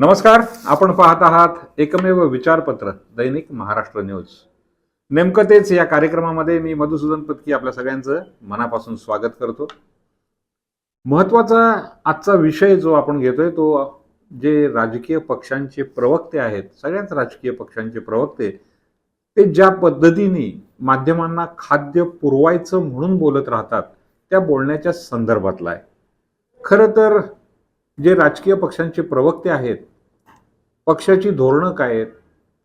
नमस्कार आपण पाहत आहात एकमेव विचारपत्र दैनिक महाराष्ट्र न्यूज. नेमकं तेच या कार्यक्रमामध्ये मी मधुसूदन पत्की आपल्या सगळ्यांचं मनापासून स्वागत करतो. महत्त्वाचा आजचा विषय जो आपण घेतोय तो जे राजकीय पक्षांचे प्रवक्ते आहेत सगळ्याच राजकीय पक्षांचे प्रवक्ते ते ज्या पद्धतीने माध्यमांना खाद्य पुरवायचं म्हणून बोलत राहतात त्या बोलण्याच्या संदर्भातला आहे. खरं तर जे राजकीय पक्षांचे प्रवक्ते आहेत पक्षाची धोरणं काय आहेत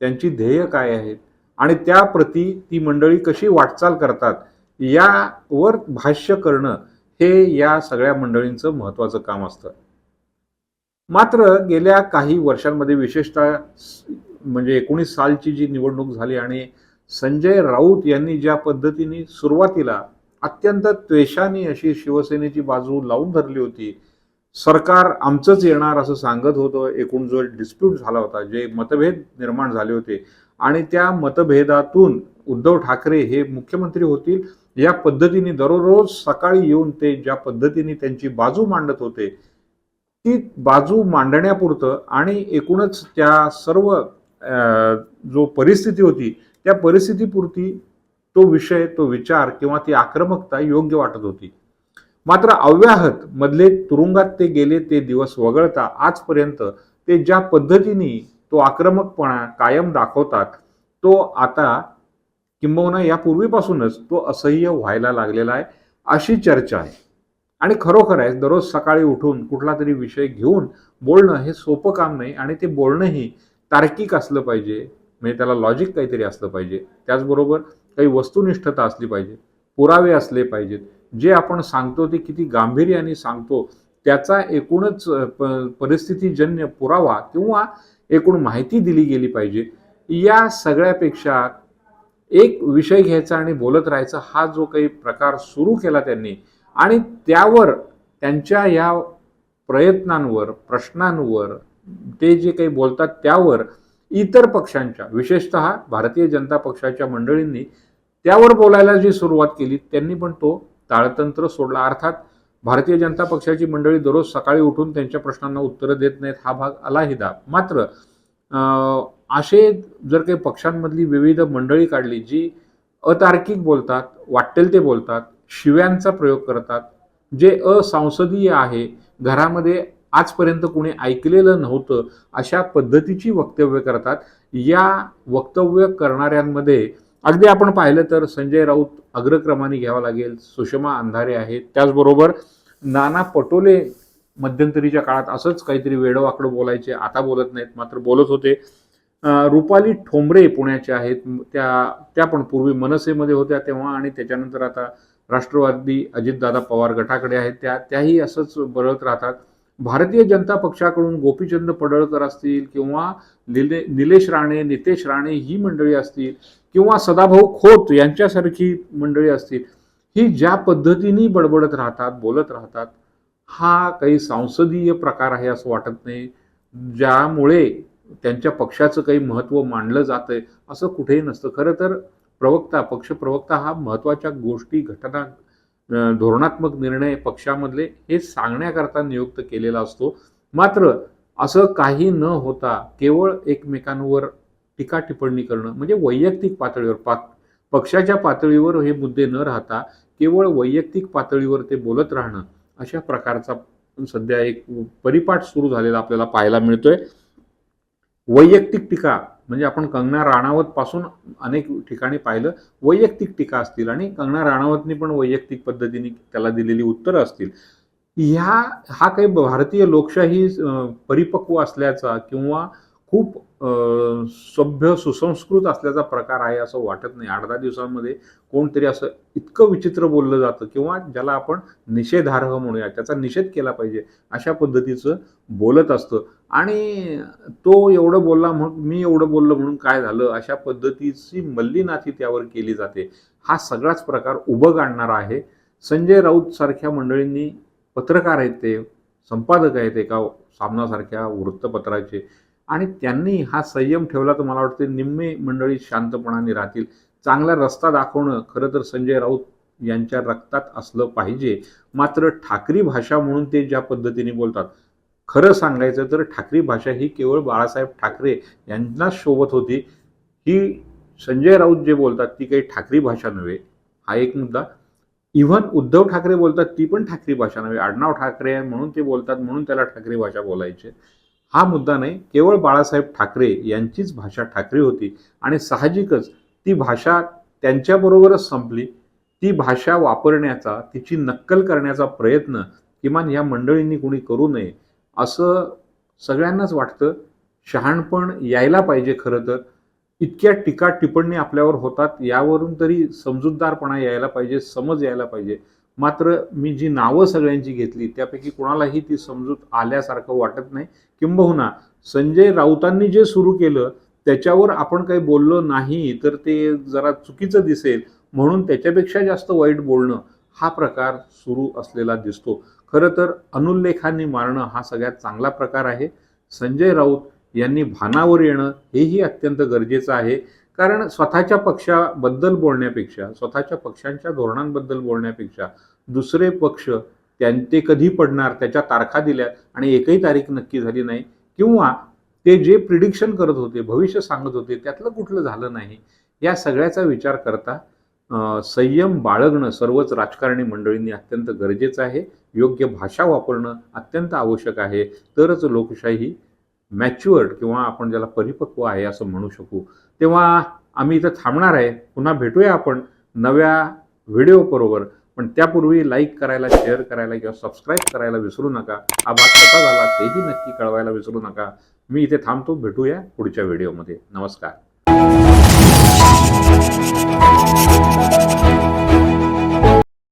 त्यांची ध्येय काय आहेत आणि त्याप्रती ती मंडळी कशी वाटचाल करतात यावर भाष्य करणं हे या सगळ्या मंडळींचं महत्वाचं काम असतं. मात्र गेल्या काही वर्षांमध्ये विशेषतः म्हणजे एकोणीस सालची जी निवडणूक झाली आणि संजय राऊत यांनी ज्या पद्धतीने सुरुवातीला अत्यंत त्वेषाने अशी शिवसेनेची बाजू लावून धरली होती सरकार आमचंच येणार असं सांगत होतं. एकूण जो डिस्प्यूट झाला होता जे मतभेद निर्माण झाले होते आणि त्या मतभेदातून उद्धव ठाकरे हे मुख्यमंत्री होतील या पद्धतीने दररोज सकाळी येऊन ते ज्या पद्धतीने त्यांची बाजू मांडत होते ती बाजू मांडण्यापुरतं आणि एकूणच त्या सर्व जो परिस्थिती होती त्या परिस्थितीपुरती तो विषय तो विचार किंवा ती आक्रमकता योग्य वाटत होती. मात्र अव्याहत मधले तुरुंगात ते गेले ते दिवस वगळता आजपर्यंत ते ज्या पद्धतीने तो आक्रमकपणा कायम दाखवतात तो आता किंबहुना यापूर्वीपासूनच तो असह्य व्हायला लागलेला आहे अशी चर्चा आहे. आणि खरोखर आहे दररोज सकाळी उठून कुठला तरी विषय घेऊन बोलणं हे सोपं काम नाही आणि ते बोलणंही तार्किक असलं पाहिजे म्हणजे त्याला लॉजिक काहीतरी असलं पाहिजे. त्याचबरोबर काही वस्तुनिष्ठता असली पाहिजे पुरावे असले पाहिजेत. जे आपण सांगतो ते किती गांभीर्याने सांगतो त्याचा एकूणच प- परिस्थितीजन्य पुरावा किंवा एकूण माहिती दिली गेली पाहिजे. या सगळ्यापेक्षा एक विषय घ्यायचा आणि बोलत राहायचा हा जो काही प्रकार सुरू केला त्यांनी आणि त्यावर त्यांच्या या प्रयत्नांवर प्रश्नांवर ते जे काही बोलतात त्यावर इतर पक्षांच्या विशेषतः भारतीय जनता पक्षाच्या मंडळींनी त्यावर बोलायला जी सुरुवात केली त्यांनी पण तो ताळतंत्र सोडला. अर्थात भारतीय जनता पक्षाची मंडळी दररोज सकाळी उठून त्यांच्या प्रश्नांना उत्तरं देत नाहीत हा भाग अलाहिदा मात्र असे जर काही पक्षांमधली विविध मंडळी काढली जी अतार्किक बोलतात वाटेल ते बोलतात शिव्यांचा प्रयोग करतात जे असंसदीय आहे घरामध्ये आजपर्यंत कोणी ऐकलेलं नव्हतं अशा पद्धतीची वक्तव्य करतात. या वक्तव्य करणाऱ्यांमध्ये अगदी आपण पाहिलं तर संजय राऊत अग्रक्रमाने घ्यावा लागेल. सुषमा अंधारे आहेत. त्याचबरोबर नाना पटोले मध्यंतरीच्या काळात असंच काहीतरी वेडवाकडं बोलायचे. आता बोलत नाहीत मात्र बोलत होते. रुपाली ठोंबरे पुण्याच्या आहेत. त्या त्या पण पूर्वी मनसेमध्ये होत्या तेव्हा आणि त्याच्यानंतर आता राष्ट्रवादी अजितदादा पवार गटाकडे आहेत. त्या त्याही असंच बळत राहतात. भारतीय जनता पक्षाकडून गोपीचंद पडळकर असतील किंवा निले निलेश राणे नितेश राणे ही मंडळी असतील किंवा सदाभाऊ खोत यांच्यासारखी मंडळी असतील ही ज्या पद्धतीने बडबडत राहतात बोलत राहतात हा काही सांसदीय प्रकार आहे असं वाटत नाही ज्यामुळे त्यांच्या पक्षाचं काही महत्त्व मानलं जातंय असं कुठेही नसतं. खरं तर प्रवक्ता पक्ष प्रवक्ता हा महत्त्वाच्या गोष्टी घटना धोरणात्मक निर्णय पक्षामधले हे सांगण्याकरता नियुक्त केलेला असतो. मात्र असं काही न होता केवळ एकमेकांवर टीका टिप्पणी करणं म्हणजे वैयक्तिक पातळीवर पा पक्षाच्या पातळीवर हे मुद्दे न राहता केवळ वैयक्तिक पातळीवर ते बोलत राहणं अशा प्रकारचा सध्या एक परिपाठ सुरू झालेला आपल्याला पाहायला मिळतोय. वैयक्तिक टीका म्हणजे आपण कंगना राणावत पासून अनेक ठिकाणी पाहिलं वैयक्तिक टीका असतील आणि कंगना राणावतनी पण वैयक्तिक पद्धतीने त्याला दिलेली उत्तरं असतील. ह्या हा काही भारतीय लोकशाही परिपक्व असल्याचा किंवा खूप सभ्य सुसंस्कृत असल्याचा प्रकार आहे असं वाटत नाही. आठ दहा दिवसांमध्ये कोणतरी असं इतकं विचित्र बोललं जातं किंवा ज्याला आपण निषेधार्ह म्हणूया त्याचा निषेध केला पाहिजे अशा पद्धतीचं बोलत असतं. आणि तो एवढं बोलला म्हणून मी एवढं बोललो म्हणून काय झालं? अशा पद्धतीची मल्लीनाथी त्यावर केली जाते. हा सगळाच प्रकार उभं काढणारा आहे. संजय राऊत सारख्या मंडळींनी पत्रकार आहेत ते संपादक आहेत एका सामनासारख्या वृत्तपत्राचे. आणि त्यांनी हा संयम ठेवला तर मला वाटतं निम्मे मंडळी शांतपणाने राहतील. चांगला रस्ता दाखवणं खरं तर संजय राऊत यांच्या रक्तात असलं पाहिजे. मात्र ठाकरी भाषा म्हणून ते ज्या पद्धतीने बोलतात खरं सांगायचं तर ठाकरी भाषा ही केवळ बाळासाहेब ठाकरे यांनाच शोभत होती. ही संजय राऊत जे बोलतात ती काही ठाकरी भाषा नव्हे. हा एक मुद्दा. इव्हन उद्धव ठाकरे बोलतात ती पण ठाकरी भाषा नव्हे. आडनाव ठाकरे आहे म्हणून ते बोलतात म्हणून त्याला ठाकरी भाषा बोलायचे. हा मुद्दा नाही. केवळ बाळासाहेब ठाकरे यांचीच भाषा ठाकरी होती. आणि साहजिकच ती भाषा त्यांच्याबरोबरच संपली. ती भाषा वापरण्याचा तिची नक्कल करण्याचा प्रयत्न किमान या मंडळींनी कुणी करू नये असं सगळ्यांनाच वाटतं. शहाणपण यायला पाहिजे खरं तर. इतक्या टीका टिप्पणी आपल्यावर होतात यावरून तरी समजूतदारपणा यायला पाहिजे समज यायला पाहिजे. मात्र मी जी नावं सगळ्यांची घेतली त्यापैकी कोणालाही ती समजूत आल्यासारखं वाटत नाही. किंबहुना संजय राऊतांनी जे सुरू केलं त्याच्यावर आपण काही बोललो नाही तर ते जरा चुकीचं दिसेल. म्हणून त्याच्यापेक्षा जास्त वाईट बोलणं हा प्रकार सुरू असलेला दिसतो. खरं तर अनुल्लेखांनी मारणं हा सगळ्यात चांगला प्रकार आहे. संजय राऊत यांनी भानावर येणं हेही अत्यंत गरजेचं आहे. कारण स्वतःच्या पक्षाबद्दल बोलण्यापेक्षा स्वतःच्या पक्षांच्या धोरणांबद्दल बोलण्यापेक्षा दुसरे पक्ष त्यां ते कधी पडणार त्याच्या तारखा दिल्या आणि एकही तारीख नक्की झाली नाही किंवा ते जे प्रिडिक्शन करत होते भविष्य सांगत होते त्यातलं कुठलं झालं नाही या सगळ्याचा विचार करता संयम बाळगणं सर्वच राजकारणी मंडळींनी अत्यंत गरजेचं आहे. योग्य भाषा वापरणं अत्यंत आवश्यक आहे. तरच लोकशाही मॅच्युअर्ड किंवा आपण ज्याला परिपक्व आहे असं म्हणू शकू. तेव्हा आम्ही इथं थांबणार आहे. पुन्हा भेटूया आपण नव्या व्हिडिओ बरोबर. पण त्यापूर्वी लाईक करायला शेअर करायला किंवा सबस्क्राईब करायला विसरू नका. हा भाग कसा झाला तेही नक्की कळवायला विसरू नका. मी इथे थांबतो. भेटूया पुढच्या व्हिडिओमध्ये. नमस्कार.